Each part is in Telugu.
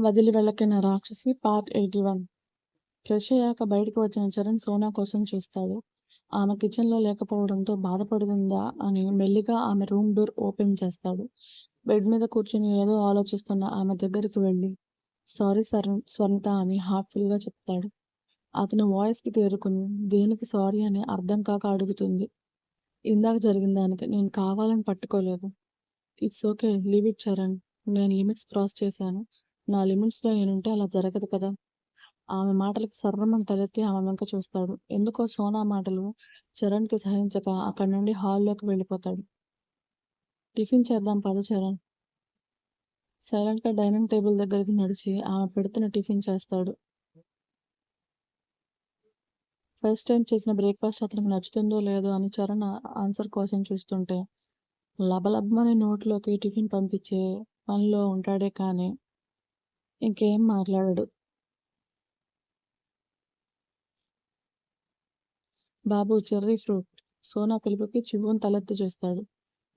వదిలి వెళ్ళకిన రాక్షసి పార్ట్ ఎయిటీ వన్. ఫ్రెష్ అయ్యాక బయటకు వచ్చిన చరణ్ సోనా కోసం చూస్తాడు. ఆమె కిచెన్లో లేకపోవడంతో బాధపడుతుందా అని మెల్లిగా ఆమె రూమ్ డోర్ ఓపెన్ చేస్తాడు. బెడ్ మీద కూర్చుని ఏదో ఆలోచిస్తున్న ఆమె దగ్గరికి వెళ్ళి సారీ సర్ స్వర్ణిత అని హార్ట్ఫుల్గా చెప్తాడు. అతని వాయిస్కి తేరుకుని దేనికి సారీ అని అర్థం కాక అడుగుతుంది. ఇందాక జరిగిన దానికి నేను కావాలని పట్టుకోలేదు. It's okay leave it Charan. నేను లిమిట్స్ క్రాస్ చేశాను. నా లిమిట్స్లో నేనుంటే అలా జరగదు కదా. ఆమె మాటలకు సర్రమని తలెత్తి ఆమె వెంక చూస్తాడు. ఎందుకో సోనా మాటలు చరణ్కి సహించక అక్కడి నుండి హాల్లోకి వెళ్ళిపోతాడు. టిఫిన్ చేద్దాం పద చరణ్. సైలెంట్గా డైనింగ్ టేబుల్ దగ్గరికి నడిచి ఆమె పెడుతున్న టిఫిన్ చేస్తాడు. ఫస్ట్ టైం చేసిన బ్రేక్ఫాస్ట్ అతనికి నచ్చుతుందో లేదో అని చరణ్ ఆన్సర్ కోసం చూస్తుంటే లబలబమని నోట్లోకి టిఫిన్ పంపించే పనిలో ఉంటాడే కానీ ఇంకేం మాట్లాడడు. బాబు చెర్రీ ఫ్రూట్. సోనా పిలుపుకి చివ్వును తలెత్తి చూస్తాడు.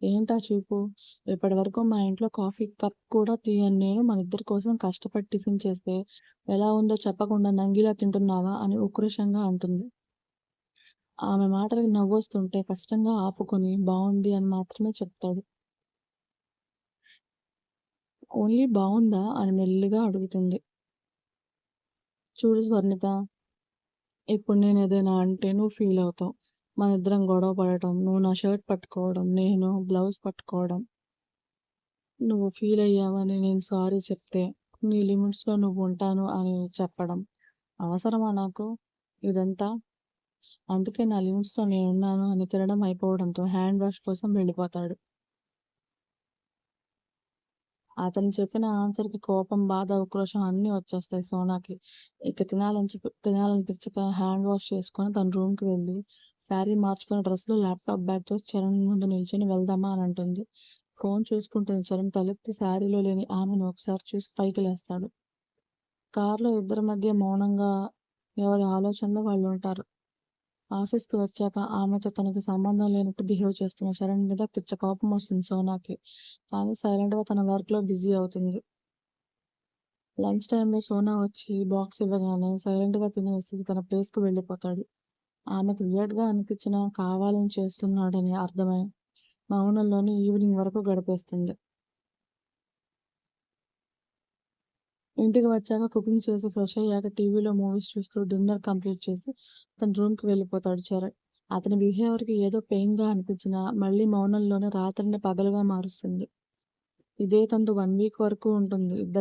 ఏంటా చూపు? ఇప్పటి వరకు మా ఇంట్లో కాఫీ కప్ కూడా తీయని. నేను మన ఇద్దరి కోసం కష్టపడి టిఫిన్ చేస్తే ఎలా ఉందో చెప్పకుండా నంగిలా తింటున్నావా అని ఉక్రోషంగా అంటుంది. ఆమె మాటలకి నవ్వొస్తుంటే కష్టంగా ఆపుకొని బాగుంది అని మాత్రమే చెప్తాడు. ఓన్లీ బాగుందా అని మెల్లిగా అడుగుతుంది. చూడు స్వర్ణిత ఇప్పుడు నేను ఏదైనా అంటే నువ్వు ఫీల్ అవుతావు. మన ఇద్దరం గొడవ పడటం నువ్వు నా షర్ట్ పట్టుకోవడం నేను బ్లౌజ్ పట్టుకోవడం. నువ్వు ఫీల్ అయ్యావని నేను సారీ చెప్తే నీ లిమిట్స్లో నువ్వు ఉంటాను అని చెప్పడం అవసరమా నాకు? ఇదంతా? అందుకే నా లిమిట్స్లో నేనున్నాను అని తినడం అయిపోవడంతో హ్యాండ్ వాష్ కోసం వెళ్ళిపోతాడు. అతను చెప్పిన ఆన్సర్కి కోపం బాధ ఉక్రోషం అన్నీ వచ్చేస్తాయి సోనాకి. ఇక తినాలని తినాలనిపించక హ్యాండ్ వాష్ చేసుకొని తన రూమ్కి వెళ్ళి శారీ మార్చుకున్న డ్రెస్లో ల్యాప్టాప్ బ్యాగ్తో చరణ్ ముందు నిల్చొని వెళ్దామా అని అంటుంది. ఫోన్ చూసుకుంటుంది చరణ్ తలెత్తి శారీలో లేని ఆమెను ఒకసారి చూసి పైకి లేస్తాడు. కారులో ఇద్దరి మధ్య మౌనంగా ఎవరి ఆలోచనలో వాళ్ళు ఉంటారు. ఆఫీస్కి వచ్చాక ఆమెతో తనకి సంబంధం లేనట్టు బిహేవ్ చేస్తున్న శరణ్ మీద పిచ్చ కోపం వస్తుంది సోనాకి. కానీ సైలెంట్గా తన వర్క్లో బిజీ అవుతుంది. లంచ్ టైంలో సోనా వచ్చి బాక్స్ ఇవ్వగానే సైలెంట్గా తినేసి తన ప్లేస్కి వెళ్ళిపోతాడు. ఆమెకు వియర్డ్గా అనిపించిన కావాలని చేస్తున్నాడని అర్థమై మౌనంలోని ఈవినింగ్ వరకు గడిపేస్తుంది. ఇంటికి వచ్చాక కుకింగ్ చేసి ఫ్రెష్ అయ్యాక టీవీలో మూవీస్ చూస్తూ డిన్నర్ కంప్లీట్ చేసి తన రూమ్కి వెళ్ళిపోతాడు చరణ్. అతని బిహేవియర్కి ఏదో పెయిన్గా అనిపించినా మళ్ళీ మౌనంలోనే రాత్రిని పగలుగా మారుస్తుంది. ఇదే తంతు వన్ వీక్ వరకు ఉంటుంది.